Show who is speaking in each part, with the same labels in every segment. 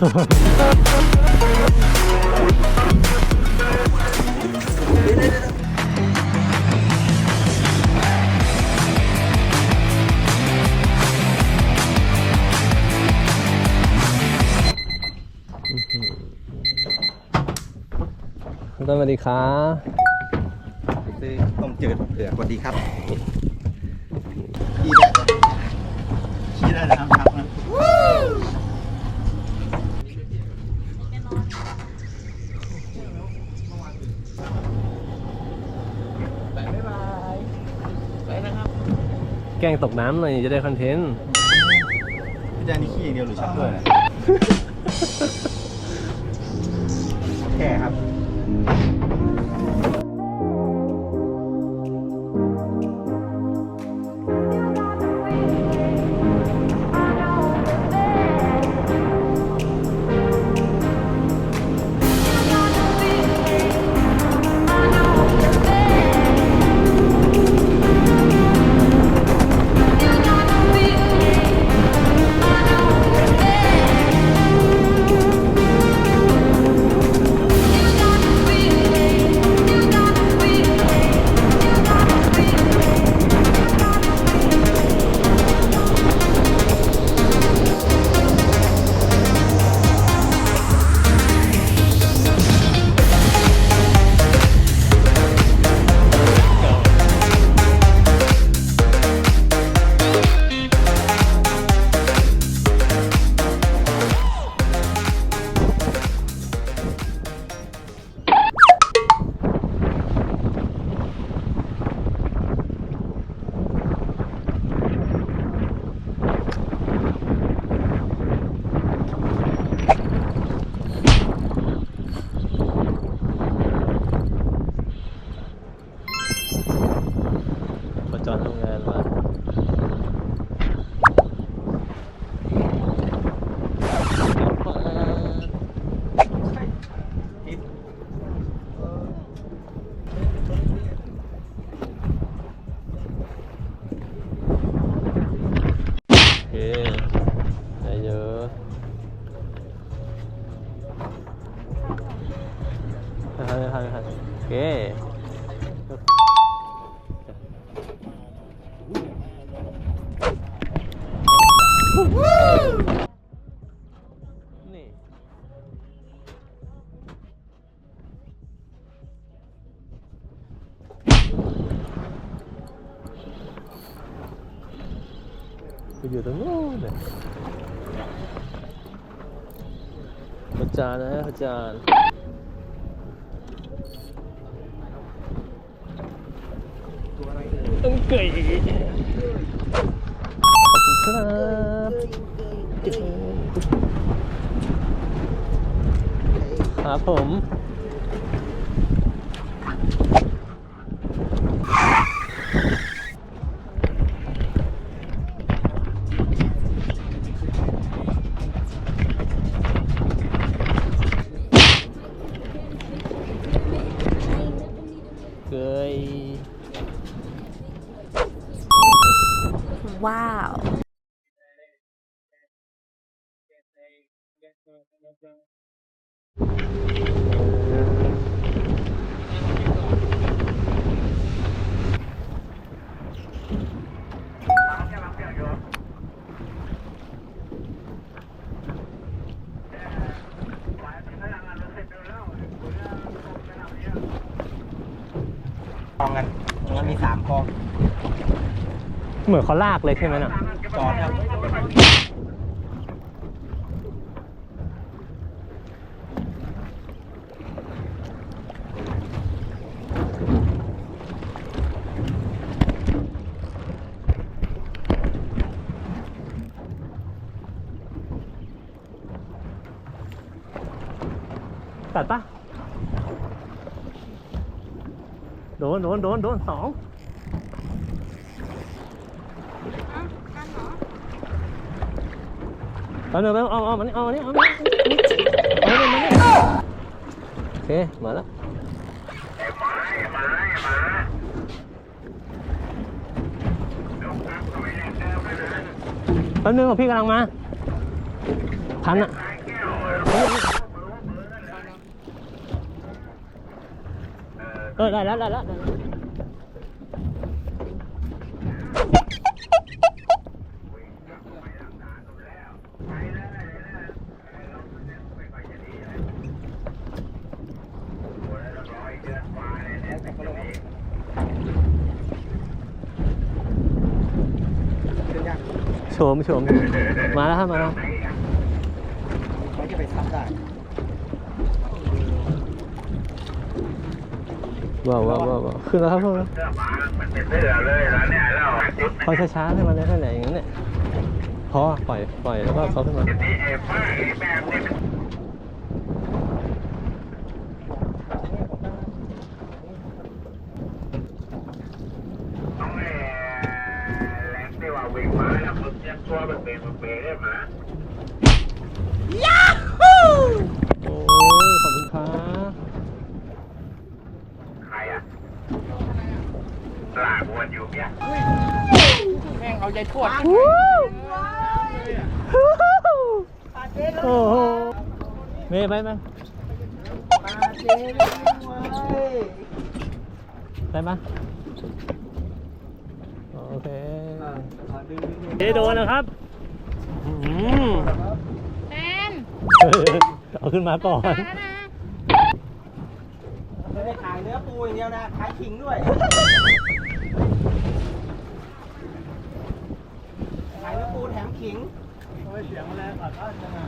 Speaker 1: ต้นสวัสดีครับ
Speaker 2: ซื้อต้มจืดเผือกสวัสดีครับขี้ได้ขี้ได้นะครับครับนะ
Speaker 1: แกล้งตกน้ำหน่อยจะได้คอนเทนต์
Speaker 2: พี่แดนนี่ขี้อย่างเดียวหรือชักด้วยนะ แค่ครับ
Speaker 1: นี่ไปอยู่ตร ครับครับผมเกย
Speaker 3: Wow.
Speaker 2: กองกันตรงนั้นมีสามกอง
Speaker 1: เหมือนเขาลากเลยใช่ไหมน่ะ
Speaker 2: จอดครับ
Speaker 1: ตัดปะโดนโดนโดนโดนสองแป๊บนึงแป๊บนึงเอาเอามานี่เอามานี่เอามานี่เอามานี่เอามานี่โอเคมาแล้วแป๊บนึงพี่กำลังมาพันอะเออได้แล้วได้แล้วโฉมโฉมมาแล้วครับมาแล้ว
Speaker 2: เขาจะไปซับได้
Speaker 1: ว้าวว้าวว้าวว้าวขึ้นแล้วครับขึ้นแล้วพอช้าๆให้มันได้แค่ไหนอย่างนั้นเนี่ยพอปล่อยปล่อยแล้วก็เขาขึ้นมาโอ้ยขอบคุณครับ
Speaker 3: แม่งเอาใจทวด
Speaker 1: โอ้โหเมย์ไปไหมไปไหมโอเคเจโดนนะครับอืม
Speaker 3: แฟน
Speaker 1: เอาขึ้นมาก่อน
Speaker 3: มาแล้วนะ
Speaker 2: ไม่ได้ขายเนื้อปูอย่างเดียวนะ ขายขิงด้วย ขายเนื้อปูแถมขิงโอ้ยเสียงแรงอัดอั้นจังอะ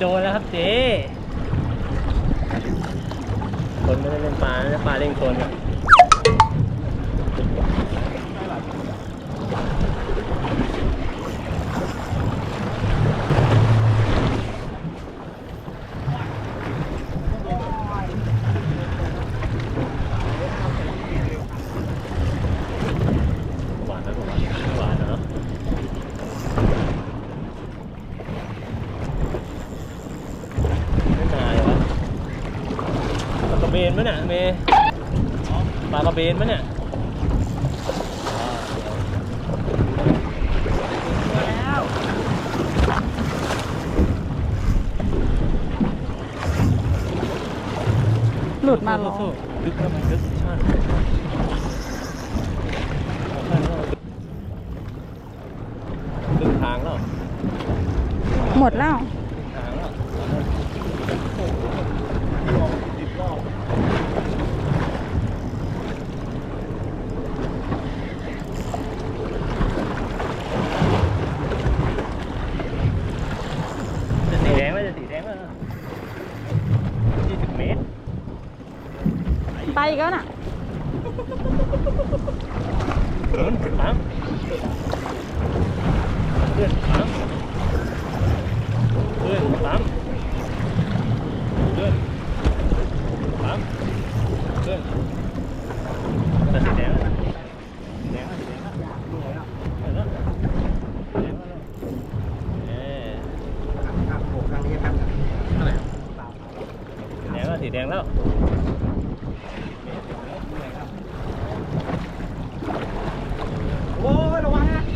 Speaker 1: โดนแล้วครับเจ๊คนไม่ได้เล่นปลานะปลาเล่นคนอะ หวานนะหวานหวานนะเนาะไม่มาเลยวะปลากระ เบนมั้ยเนี่ยเมย์ปลากระเบนมั้ยเนี่ย
Speaker 3: หลุดมาเหรอ
Speaker 1: สู้ๆดึกแล้วมันดึกชาติดึกทางแล้ว
Speaker 3: หมดแล้ว
Speaker 1: ทางแล้วจะสีแดงไหมจะสีแดงไหมยี่สิบเมตร
Speaker 3: ไปอีก แล้วน่ะ
Speaker 1: หมุนสามเลื่อนสามเลื่อนสามเลื่อนสามเลื่อนแต่สีแดงสีแดงสีแดงแล้วเห็นแล้วสีแดงแล้วเอ๊ะ
Speaker 2: ครับผมครั้งนี้ครับ
Speaker 1: เท่าไหร่สีแดงแล้วสีแดงแล้ว
Speaker 2: โอ้ย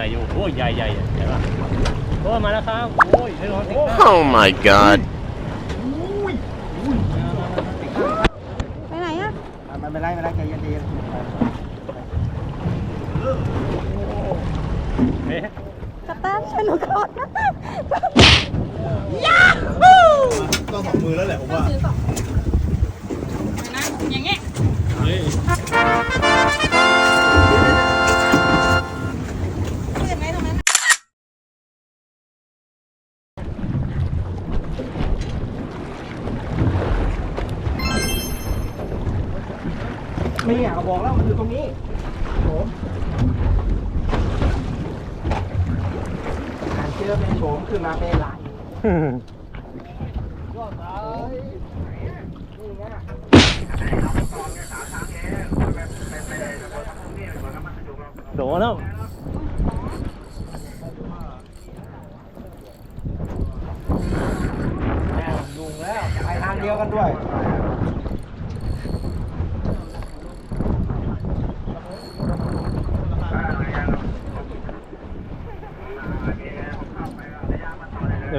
Speaker 1: ญ่เออใกล้ถึงแล้วถึงแล้วโอ้ใหญ่อยู่โอ้ใหญ่ใหญ่ใหญ่ป่ะโอ้มาแล้วครับโอ้ยได้ร้อนติ๊กมาก
Speaker 4: Oh my god.
Speaker 3: ไปไหนอะ
Speaker 2: อะไม่เป็นไรไม่เป็นไรใจเย็นใจเย็น
Speaker 1: เอ๊ะ
Speaker 3: กัปตันช่วยหนูก่อน
Speaker 2: ต้องสองมือแล้วแหละผมว่า
Speaker 3: อ่าน
Speaker 2: เชื่อเป็นโฉมขึ้นมาเป็นลายยอดสายนี่ไง
Speaker 1: โดนแล้ว
Speaker 2: ลุงแล้วไปทางเดียวกันด้วย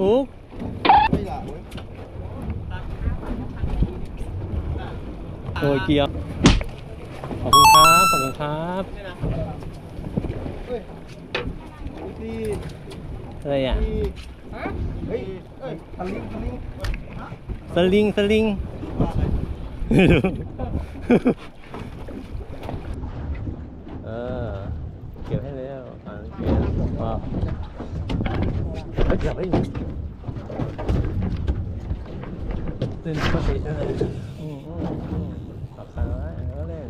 Speaker 1: ฟุก
Speaker 2: ไม่ล่ะเว้ย
Speaker 1: โอ้ยเกียวขอบคุณครับขอบคุณครับ
Speaker 2: เฮ้ยพี่
Speaker 1: อะไรอะ
Speaker 2: พี่ เฮ้ยเฮ้ยทะลิงทะลิง
Speaker 1: สลิงสลิงไม่รู้เออเก็บให้แล้วอ่านเก็บว้าวเฮ้ยเก็บให้อยู่เล่นปกติเลยอืมอืมอืมปักคันไว้แล้วเล่น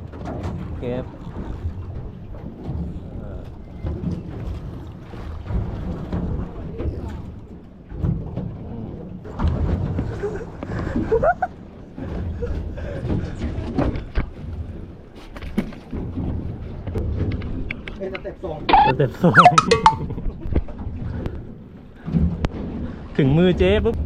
Speaker 1: เก็บเอออืม
Speaker 2: เป็นสเต็ป สอง
Speaker 1: สเต็ปสอย ถึงมือเจ๊ปุ๊บ